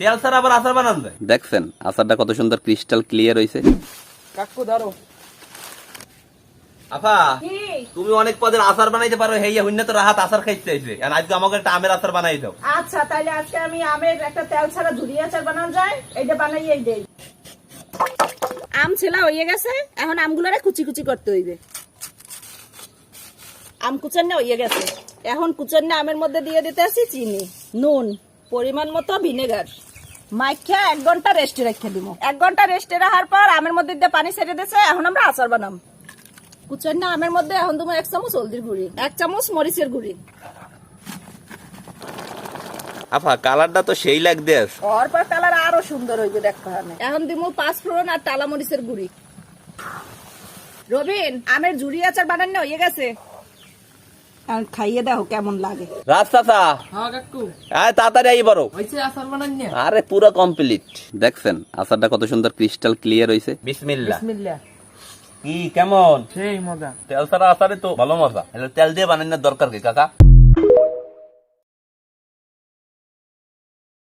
তেল ছাড়া আবার আচার বানান যায়? দেখছেন আচারটা কত সুন্দর ক্রিস্টাল ক্লিয়ার হয়েছে কাকু ধরো। কি? তুমি অনেক পদের আচার বানাইতে পারো হেইয়া তো রাহাত আচার খাইতে চাইছে আর আজকে আমাকে একটা আমের আচার বানাই দাও। আচ্ছা তাহলে আজকে আমি আমের একটা তেল ছাড়া ঝুরি আচার বানানো যায় এইটা দেই। আম ছেলা হয়ে গেছে এখন আমগুলোরে কুচি কুচি করতে হইবে। আম কুচান্না হয়ে গেছে। এখন কুচান্না আমের মধ্যে দিয়ে দিতে আছি চিনি নুন পরিমাণ মতো ভিনেগার। মাইখা এক ঘণ্টা রেস্টে রেখে দিব এক ঘণ্টা রেস্টে রাখার পর আমের মধ্যে দিয়ে পানি ছেড়ে দিয়েছে এখন আমরা আচার বানাম। কুচান্না আমের মধ্যে এখন তোমার এক চামচ হলদির গুঁড়ি এক চামচ মরিচের গুঁড়ি। আপা কালারটা তো সেই লাগতে আছে অরপর কালার আরও সুন্দর হইবে হবে এখন। দিমু পাঁচ ফোড়ন আর টালা মরিচের গুড়ি। রবিন আমের ঝুড়ি আচার বানানো হয়ে গেছে। খাইয়ে দেখো কেমন লাগে। রাস্তা চাচা। হ্যাঁ কাকু। আয় তাড়াতাড়ি আই বড়। আরে পুরো কমপ্লিট দেখছেন আচারটা কত সুন্দর ক্রিস্টাল ক্লিয়ার হয়েছে বিসমিল্লাহ। বিসমিল্লাহ। কি কেমন? সেই মজা। তেল ছাড়া আচারে তো ভালো মজা। তেল দিয়ে বানানোর দরকার কি কাকা?